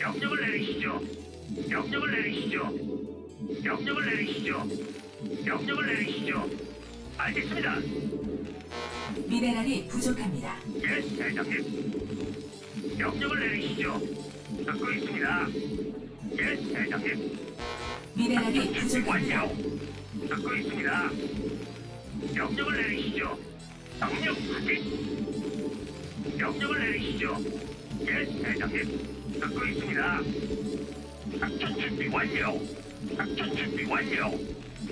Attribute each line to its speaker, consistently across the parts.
Speaker 1: 명령을 내리시죠. 명령을 내리시죠. 명령을 내리시죠. 명령을 내리시죠. 알겠습니다.
Speaker 2: 미네랄이 부족합니다.
Speaker 1: 예, 대장님. 명령을 내리시죠. 듣고 있습니다. 예, 대장님.
Speaker 2: 미네랄이 부족합니다.
Speaker 1: 완료. 듣고 있습니다. 명령을 내리시죠. 명령 확인. 명령을 내리시죠. 예, 대장님. 듣고 있습니다. 작전 준비 완료. 작전 준비 완료.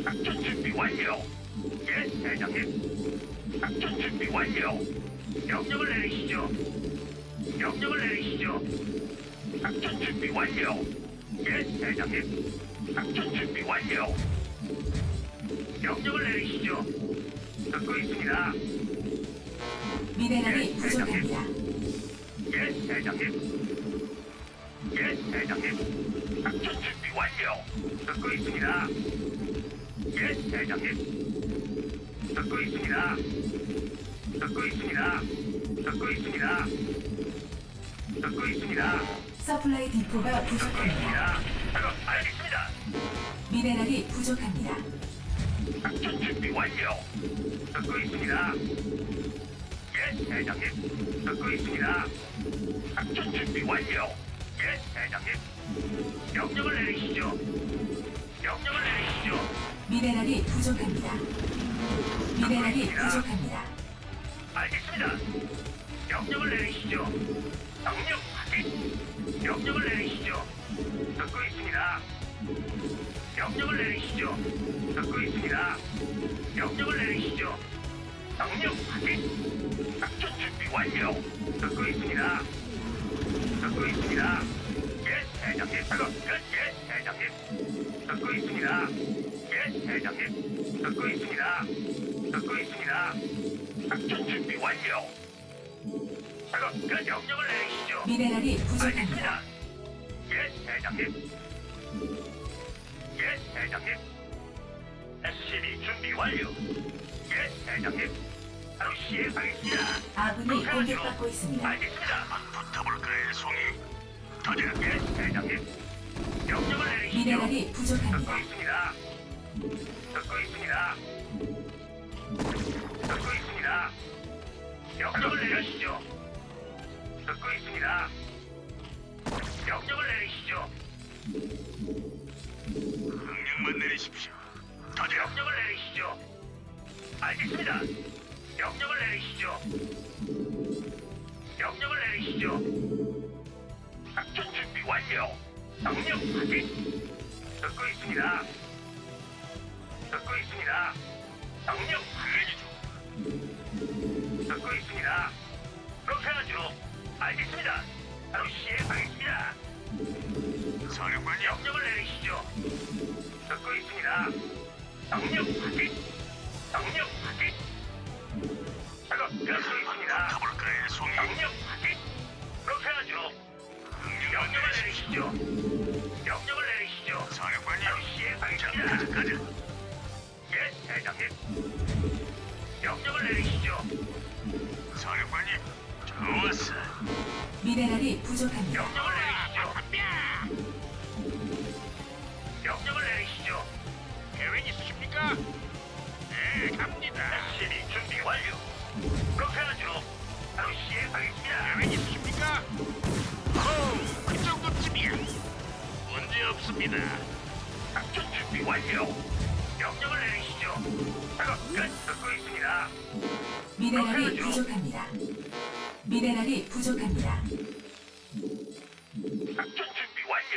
Speaker 1: 작전 준비 완료. 예, 대장님. 작전 준비 완료. 명령을 내리시죠. 명령을 내리시죠. 작전 준비 완료. 예, 대장님. 작전 준비 완료. 명령을 내리시죠. 듣고 있습니다.
Speaker 2: 미네랄이 부족합니다.
Speaker 1: 예, 대장님. 예, 대장님. 작전 준비 완료. 듣고 있습니다. 예, 대장님. 듣고 있습니다. 듣고 있습니다. 듣고 있습니다. 듣고 있습니다.
Speaker 2: 서플라이 디포가 부족합니다.
Speaker 1: 있습니다. 작업 알겠습니다.
Speaker 2: 미네랄이 부족합니다.
Speaker 1: 작전 준비 완료. 듣고 있습니다. 예, 대장님. 듣고 있습니다. 작전 준비 완료. 예, 대장님. 명령을 내리시죠. 명령을 내리시죠.
Speaker 2: 미네랄이 부족합니다. 미네랄이 부족합니다.
Speaker 1: 알겠습니다. 명령을 내리시죠. 명령 확인. 명령을 내리시죠. 듣고 있습니다. 명령을 내리시죠. 듣고 있습니다. 명령을 내리시죠. 명령 확인. 작전 준비 완료. 듣고 있습니다. 듣고 있습니다. 예, 대장님. 작업 끝. 예, 대장님. 듣고 있습니다. 예, 대장님. 듣고 있습니다. 듣고 있습니다. 작전 준비 완료. 작업 끝. 명령을 내리시죠.
Speaker 2: 미네랄이 부족합니다.
Speaker 1: 알겠습니다. 예, 대장님. 예, 대장님. SCB 준비 완료. 예, 대장님. 시행하겠습니다.
Speaker 2: 아군이 공격받고 있습니다.
Speaker 1: 알겠습니다. 붙어볼까요, 송이? 터져. 예, 대장님. 명령을 내리시죠.
Speaker 2: 미네랄이
Speaker 1: 듣고
Speaker 2: 부족합니다.
Speaker 1: 있습니다. 듣고 있습니다. 듣고 있습니다. 명령을 내리시죠. 듣고 있습니다. 명령을 내리시죠. 명령만 내리십시오. 더 명령을 내리시죠. 알겠습니다. 명령을 내리시죠. 명령을 내리시죠. 작전 준비 완료. 명령 확인. 듣고 있습니다. 듣고 있습니다. 명령 확인. 듣고 있습니다. 그렇게 하죠. 알겠습니다. 바로 시행하겠습니다. 사령관 명령을 내리시죠. 듣고 있습니다. 명령 확인. 작업 듣고 있습니다. 가볼까요, 송이? 명령 확인. 그렇게 하죠. 명령을 내리시죠. 명령을 내리시죠. 사령관님. 시행하겠습니다. 가자. 예, 대장님. 명령을 내리시죠. 사령관님, 좋았어.
Speaker 2: 미네랄이 부족합니다.
Speaker 1: 명령을 내리시죠. 명령을 내리시죠. 계획 있으십니까? 네, 갑니다. 준비 완료. 작전 준비 완료. 명령을 내리시죠. 작업 끝. 듣고 있습니다.
Speaker 2: 미네랄이 부족합니다. 미네랄이 부족합니다.
Speaker 1: 작전 준비 완료.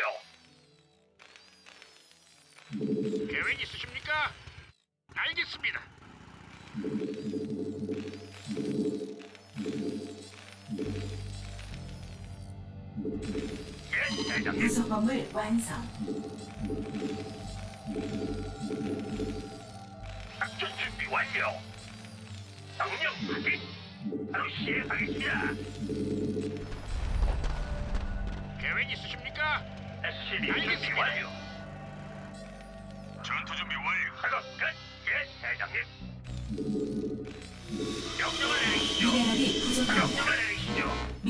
Speaker 1: 계획 있으십니까? 알겠습니다. 대장님.
Speaker 2: 부속범을 완성.
Speaker 1: 작전 준비 완료. 명령 확인. 바로 시행하겠습니다. 계획 있으십니까? SCB 준비 완료.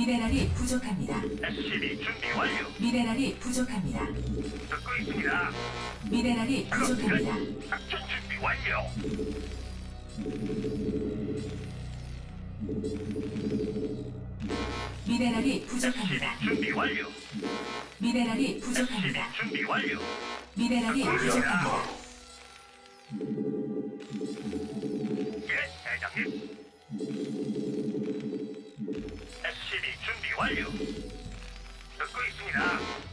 Speaker 2: 미네랄이 부족합니다.
Speaker 1: SCB 준비 완료.
Speaker 2: 미네랄이 부족합니다.
Speaker 1: 듣고 있습니다.
Speaker 2: 미네랄이 부족합니다.
Speaker 1: 작전 준비 완료.
Speaker 2: 미네랄이 부족합니다.
Speaker 1: SCB 준비 완료.
Speaker 2: 미네랄이
Speaker 1: SCB
Speaker 2: 부족합니다.
Speaker 1: 준비 완료.
Speaker 2: 미네랄이 부족합니다.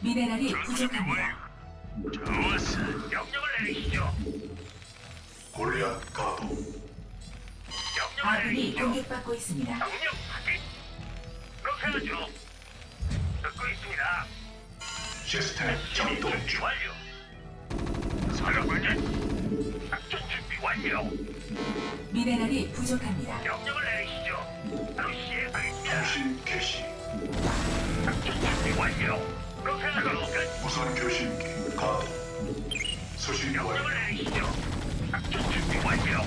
Speaker 2: 미네랄이 부족합니다.
Speaker 1: 좋았어. 명령을 내리시죠.
Speaker 3: 골리앗
Speaker 1: 명령을
Speaker 2: 아군이
Speaker 1: 내리시죠.
Speaker 2: 공격받고 있습니다.
Speaker 1: 명령 확인. 그렇게 하죠. 듣고 있습니다.
Speaker 3: 시스템 작동
Speaker 1: 준비
Speaker 3: 중
Speaker 1: 완료. 사령관님. 작전 준비 완료.
Speaker 2: 미네랄이 부족합니다.
Speaker 1: 명령을 내리시죠. 바로 시행하겠습니다.
Speaker 3: 통신 개시
Speaker 1: 작전 준비 완료.
Speaker 3: 무선 교신기 가도 수신 완료
Speaker 1: 완료.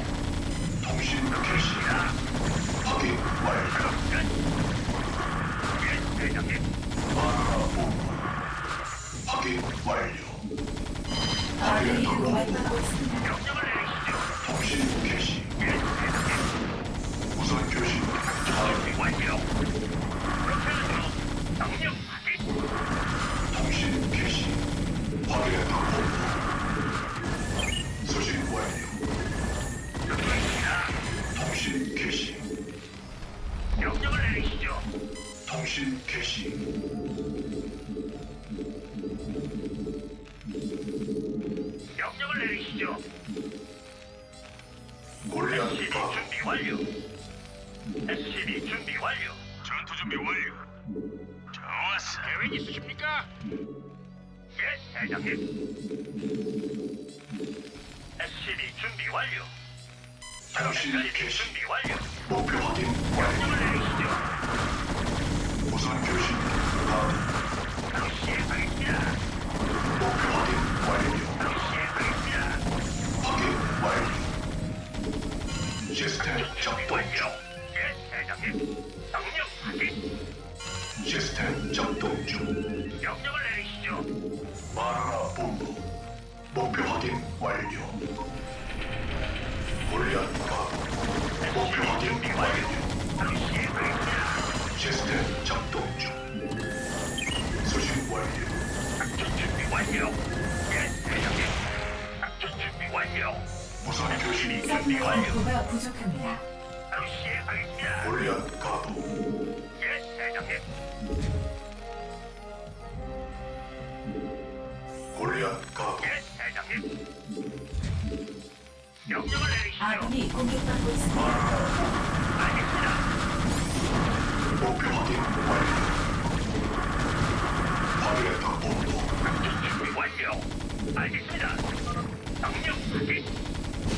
Speaker 3: 통신 개시
Speaker 1: 자,
Speaker 3: 확인 완료
Speaker 1: 끝. 예.
Speaker 3: 마누라 본부 확인 완료 확인
Speaker 1: 내리시죠.
Speaker 3: 통신 개시
Speaker 1: 예.
Speaker 3: 무선 교신기
Speaker 1: 준비 완료. 그렇 내리시죠.
Speaker 3: 골리앗
Speaker 1: 준비 완료. SCB 준비 완료. 전투 준비 완료. 좋았어. 계획 있으십니까? 예, 대장님. SCB 준비 완료.
Speaker 3: 개시
Speaker 1: 준비 완료.
Speaker 3: 목표 확인 완료 교신기
Speaker 1: 준비
Speaker 2: 서플라이
Speaker 1: 완료.
Speaker 2: 인프가 부족합니다.
Speaker 1: 바로 시행하겠습니다.
Speaker 3: 골리앗 가도
Speaker 1: 예, 대장님.
Speaker 3: 골리앗 가도
Speaker 1: 예, 대장님. 명령을 내리시죠.
Speaker 2: 아군이 공격받고 있습니다.
Speaker 1: 알겠습니다.
Speaker 3: 목표 확인 완료 확인했다 본부
Speaker 1: 준비 완료. 알겠습니다. 명령 확인.